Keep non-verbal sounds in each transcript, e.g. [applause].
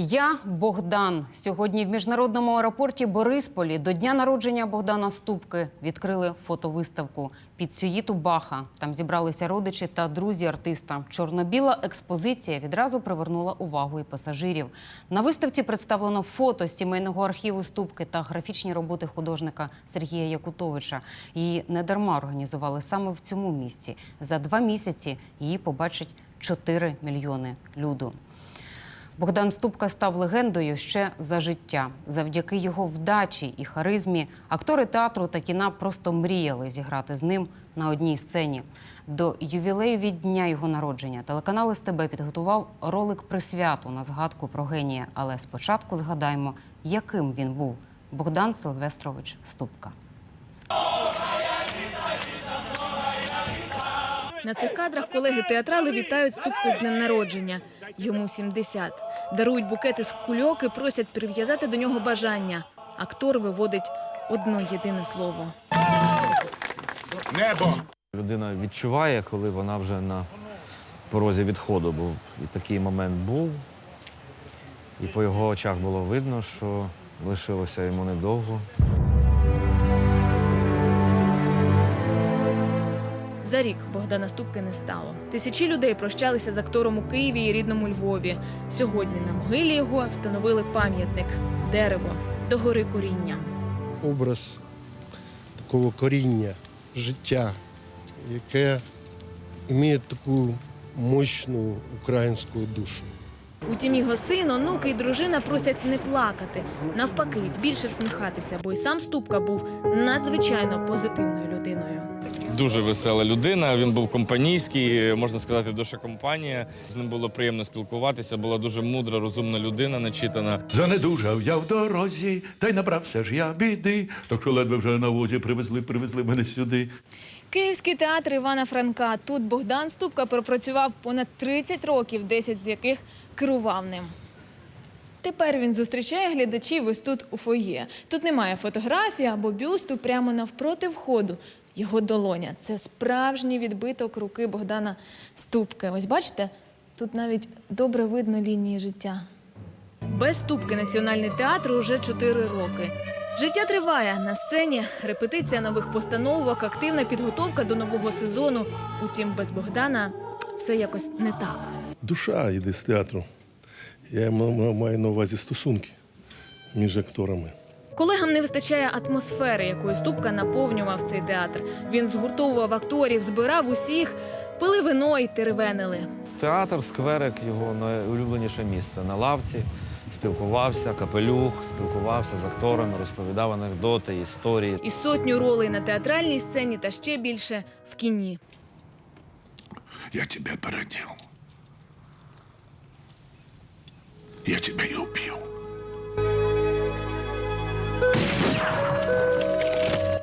Я Богдан. Сьогодні в міжнародному аеропорті Борисполі до дня народження Богдана Ступки відкрили фотовиставку під сюїту Баха. Там зібралися родичі та друзі артиста. Чорно-біла експозиція відразу привернула увагу і пасажирів. На виставці представлено фото сімейного архіву Ступки та графічні роботи художника Сергія Якутовича. Її недарма організували саме в цьому місці. За два місяці її побачить 4 мільйони люду. Богдан Ступка став легендою ще за життя. Завдяки його вдачі і харизмі актори театру та кіна просто мріяли зіграти з ним на одній сцені. До ювілею від дня його народження телеканал СТБ підготував ролик присвяту на згадку про генія. Але спочатку згадаємо, яким він був Богдан Сильвестрович Ступка. На цих кадрах колеги театрали вітають Ступку з днем народження. Йому 70. Дарують букети з кульок і просять прив'язати до нього бажання. Актор виводить одно єдине слово. Небо! Людина відчуває, коли вона вже на порозі відходу був. І такий момент був. І по його очах було видно, що лишилося йому недовго. За рік Богдана Ступки не стало. Тисячі людей прощалися з актором у Києві і рідному Львові. Сьогодні на могилі його встановили пам'ятник дерево до гори коріння. образ такого коріння, життя, яке має таку мощну українську душу. Утім, його син, онуки і дружина просять не плакати, навпаки, більше всміхатися, бо й сам Ступка був надзвичайно позитивною людиною. Дуже весела людина. Він був компанійський, можна сказати, душа компанія. З ним було приємно спілкуватися. Була дуже мудра, розумна людина, начитана. Занедужав я в дорозі, та й набрався ж я біди. Так що ледве вже на возі привезли, привезли мене сюди. Київський театр Івана Франка. Тут Богдан Ступка пропрацював понад 30 років, 10 з яких керував ним. Тепер він зустрічає глядачів ось тут у фоє. Тут немає фотографії або бюсту прямо навпроти входу. Його долоня це справжній відбиток руки Богдана Ступки. Ось бачите, тут навіть добре видно лінії життя. Без ступки Національний театр уже 4 роки. Життя триває на сцені, репетиція нових постановок, активна підготовка до нового сезону. Утім, без Богдана все якось не так. Душа йде з театру. Я маю на увазі стосунки між акторами. Колегам не вистачає атмосфери, якою Ступка наповнював цей театр. Він згуртовував акторів, збирав усіх, пили вино і теревенили. Театр, скверик його найулюбленіше місце. На лавці спілкувався, капелюх, спілкувався з акторами, розповідав анекдоти, історії. І сотню ролей на театральній сцені та ще більше в кіні. Я тебе породил. Я тебя и убью.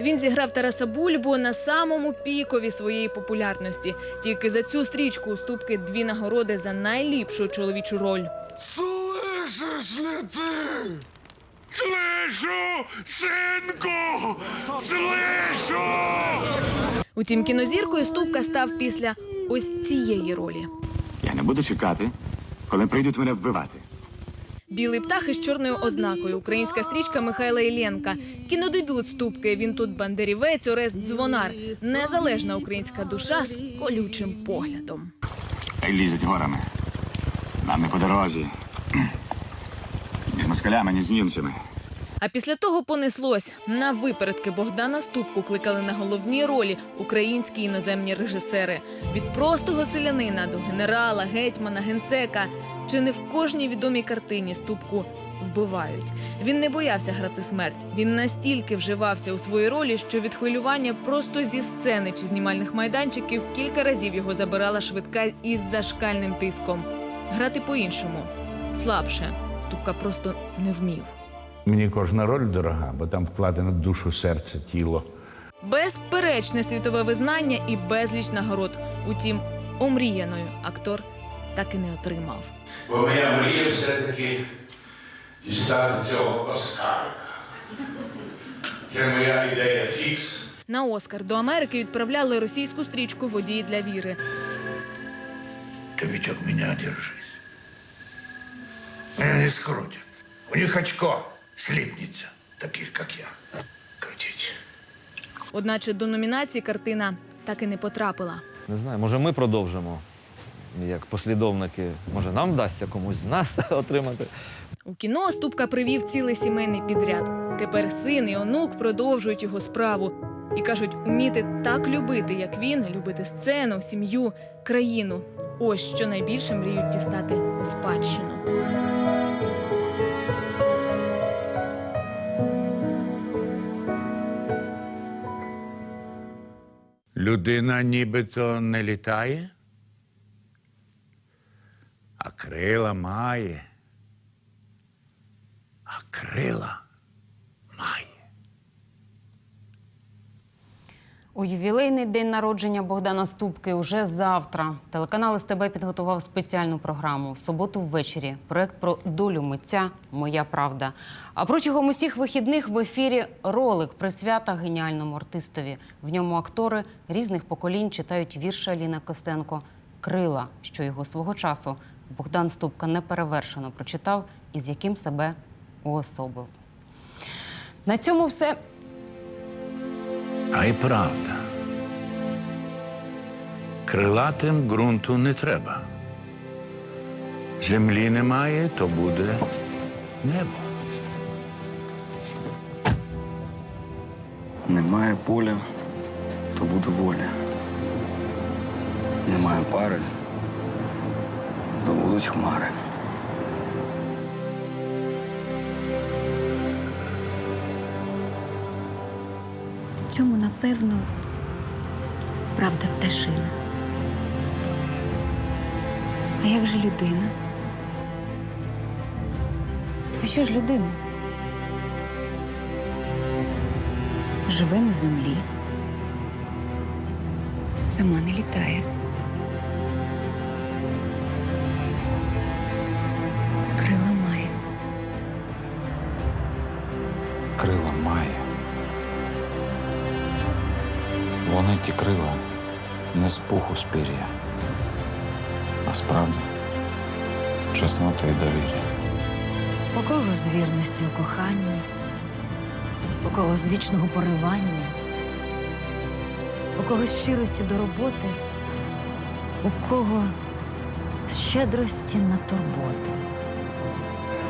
Він зіграв Тараса Бульбу на самому пікові своєї популярності. Тільки за цю стрічку у Ступки дві нагороди за найліпшу чоловічу роль. Слышишь ли ты? Слышу, сынку! Слышу! Утім, кінозіркою Ступка став після ось цієї ролі. Я не буду чекати, коли прийдуть мене вбивати. Білий птах із чорною ознакою. Українська стрічка Михайла Іллєнка. Кінодебют Ступки. Він тут бандерівець, Орест Дзвонар. Незалежна українська душа з колючим поглядом. Лізуть горами. Нам не по дорозі. Ні з москалями, ні з німцями. А після того понеслось. На випередки Богдана Ступку кликали на головні ролі українські іноземні режисери. Від простого селянина до генерала, гетьмана, генсека. Чи не в кожній відомій картині Ступку вбивають? Він не боявся грати смерть. Він настільки вживався у своїй ролі, що від хвилювання просто зі сцени чи знімальних майданчиків кілька разів його забирала швидка із зашкальним тиском. Грати по-іншому, слабше. Ступка просто не вмів. Мені кожна роль дорога, бо там вкладено душу, серце, тіло. Безперечне світове визнання і безліч нагород. Утім, омріяною актор так і не отримав. Бо моя мрія все-таки дістати цього Оскарика. Це моя ідея фікс. На Оскар до Америки відправляли російську стрічку Водії для віри. Ты ведь от меня держись. Меня не скрутят. У них очко слипнется, таких, как я. Крутить. Одначе до номінації картина так і не потрапила. Не знаю, може ми продовжимо як послідовники. Може, нам вдасться комусь з нас [laughs] отримати. У кіно Ступка привів цілий сімейний підряд. Тепер син і онук продовжують його справу і кажуть, уміти так любити, як він, любити сцену, сім'ю, країну. Ось що найбільше мріють дістати у спадщину. Людина нібито не літає, а крила має. А крила має. У ювілейний день народження Богдана Ступки уже завтра. Телеканал СТБ підготував спеціальну програму в суботу ввечері. Проект про долю митця Моя правда. А протягом усіх вихідних в ефірі ролик присвята геніальному артистові. В ньому актори різних поколінь читають вірші Аліни Костенко Крила, що його свого часу Богдан Ступка неперевершено прочитав і з яким себе уособив. На цьому все. А й правда. Крилатим ґрунту не треба. Землі немає, то буде небо. Немає поля, то буде воля. Немає пари, то будуть хмари. В цьому, напевно, правда пташина. А як же людина? А що ж людина? Живе на землі, сама не літає. Крила має. Вони ті крила не з пуху з пір'я, а справді чеснота і довір'я. У кого з вірності у коханні, у кого з вічного поривання, у кого з щирості до роботи, у кого з щедрості на турботи.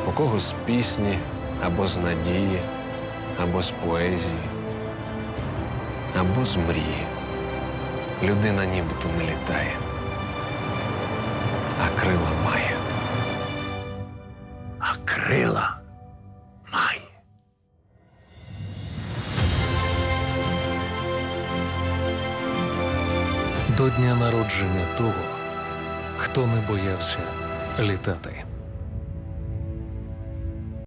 У кого з пісні, або з надії, або з поезії, або з мрії. Людина нібито не літає, а крила має. А крила має. До дня народження того, хто не боявся літати.